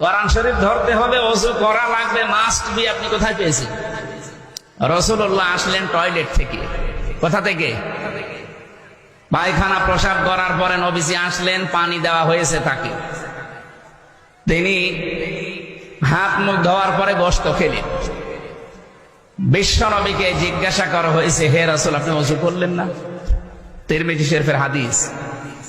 কোরআন শরীফ ধরতে হবে, অজু করা লাগবে মাস্ট বি আপনি কোথায় পেয়েছেন? রসুল্লাহ আসলেন টয়লেট থেকে। কোথা থেকে? পায়খানা প্রসাব করার পরে নবীজি আসলেন, পানি দেওয়া হয়েছে তাকে। তিনি হাত মুখ ধোয়ার পরে গোস্ত খেলেন। বিশ্ব নবীকে জিজ্ঞাসা করা হয়েছে, হে রসুল, আপনি অজু করলেন না? তিরমিজি শরীফের হাদিস।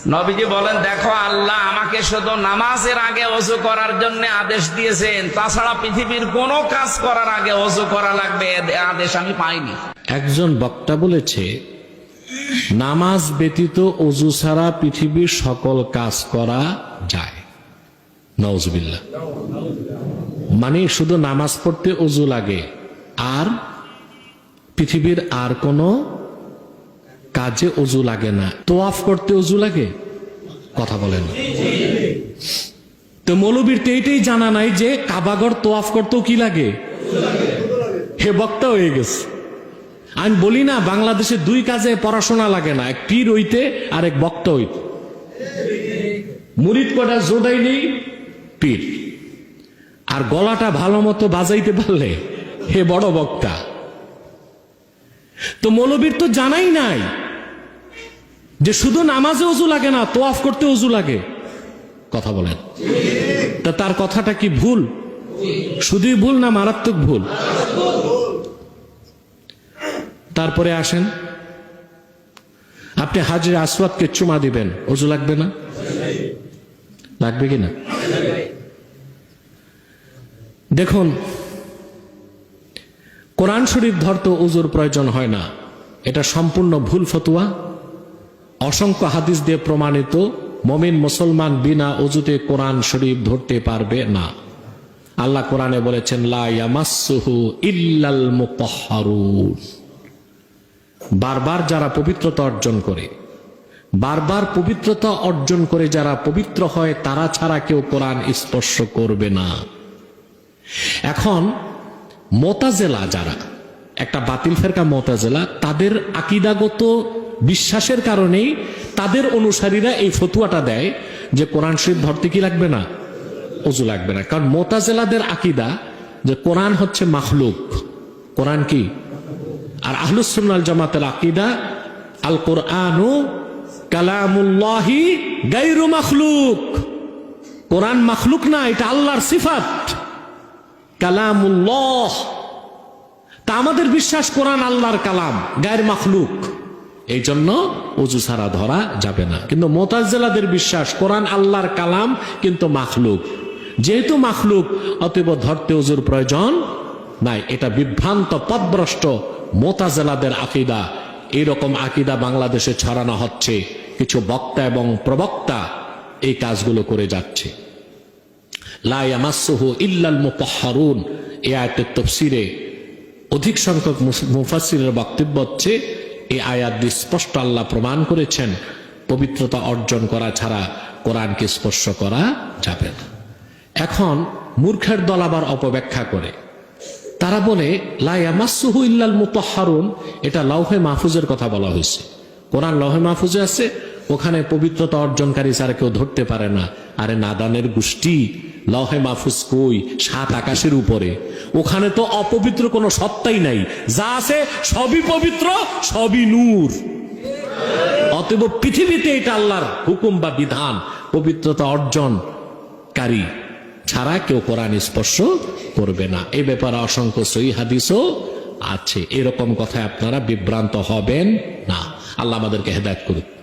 নবীজি বলেন, দেখো, আল্লাহ আমাকে শুধু নামাজের আগে অজু করার জন্য আদেশ দিয়েছেন। তাছাড়া পৃথিবীর কোনো কাজ করার আগে অজু করা লাগবে আদেশ আমি পাইনি। একজন বক্তা বলেছে, নামাজ ব্যতীত অজু ছাড়া পৃথিবীর সকল কাজ করা যায়। নওজবিল্লা মানে শুধু নামাজ পড়তে অজু লাগে, আর পৃথিবীর আর কোনো কাজে অজু লাগে না। তোয়াফ করতে অজু লাগে? কথা বলেন। তো মৌলবীর তো এইটাই জানা নাই যে কাবাগর তোয়াফ করতেও কি লাগে? হে বক্তা হয়ে গেছে। আমি বলি না, বাংলাদেশে দুই কাজে পড়াশোনা লাগে না, এক পীর হইতে আর এক বক্তা হইতে। মুরিদ কটা জোদাই নেই, পীর। আর গলাটা ভালো মতো বাজাইতে পারলে, হে বড় বক্তা। তো মৌলবীর তো জানাই নাই যে শুধু নামাজে উজু লাগে না, তোয়াফ করতে উজু লাগে। কথা বলেন। তা তার কথাটা কি ভুল? শুধুই ভুল না মারাত্মক ভুল? তারপরে আসেন। আপনি হাজির আসওয়াদকে চুমা দিবেন অজু লাগবে না? লাগবে কি না? দেখুন, কোরআন শরীফ ধরতে উজুর প্রয়োজন হয় না। এটা সম্পূর্ণ ভুল ফতুয়া। অসংখ্য হাদিস দিয়ে প্রমাণিত, মমিন মুসলমান বিনা অজুতে কোরআন শরীফ ধরতে পারবে না। আল্লাহ কোরআনে বলেছেন ইল্লাল বারবার যারা পবিত্রতা অর্জন করে, বারবার পবিত্রতা অর্জন করে যারা পবিত্র হয়, তারা ছাড়া কেউ কোরআন স্পর্শ করবে না। এখন মোতাজেলা যারা, একটা বাতিল ফেরকা মোতাজেলা, তাদের আকিদাগত বিশ্বাসের কারণেই তাদের অনুসারীরা এই ফতুয়াটা দেয় যে কোরআন শরীফ ধরতে কি লাগবে না? অজু লাগবে না। কারণ মোতাজেলাদের আকিদা যে কোরআন হচ্ছে মাখলুক। কোরআন কি? আর আহলুসুন্নাল জামাতের আকিদা আল কোরআনু কালামুল্লাহি গাইরু মাখলুক। কোরআন মাখলুক না, এটা আল্লাহর সিফাত। কালামুল্লাহ। তা আমাদের বিশ্বাস কোরআন আল্লাহর কালাম, গায়ের মাখলুক। এই জন্য অজু ছাড়া ধরা যাবে না। কিন্তু মোতাজেলাদের বিশ্বাস, কোরআন আল্লাহর কালাম কিন্তু মাখলুক। যেহেতু মাখলুক অতীব ধরতে অজুর প্রয়োজন নাই। এটা বিভ্রান্ত, পদভ্রষ্ট মোতাজেলাদের আকিদা। এইরকম আকিদা বাংলাদেশে ছড়ানো হচ্ছে। কিছু বক্তা এবং প্রবক্তা এই কাজগুলো করে যাচ্ছে। ইল্লাল তফসিরে অধিক সংখ্যক মুফাসিরের বক্তব্য হচ্ছে এই আয়াত দিয়ে স্পষ্ট আল্লাহ প্রমাণ করেছেন, পবিত্রতা অর্জন করা ছাড়া কোরআনকে স্পর্শ করা যাবে না। এখন মূর্খের দল আবার অপব্যাখ্যা করে। তারা বলে লায়ামাসুহু এটা লৌহে মাহফুজের কথা বলা হয়েছে। কোরআন লৌহে মাহফুজে আছে, ওখানে পবিত্রতা অর্জনকারী ছাড়া কেউ ধরতে পারে না। আরে নাদানের গোষ্ঠী, লহে মাহফুজ কই? সাত আকাশের উপরে। ওখানে তো অপবিত্র কোনো সত্তাই নাই। যা আছে সবই পবিত্র, সবই নূর। অতএব পৃথিবীতে এটা আল্লাহর হুকুম বা বিধান। পবিত্রতা অর্জনকারী ছাড়া কেউ কোরআন স্পর্শ করবে না। এ ব্যাপারে অসংখ্য সই হাদিসও আছে। এরকম কথায় আপনারা বিভ্রান্ত হবেন না। আল্লাহ আমাদেরকে হেদায়ত করুক।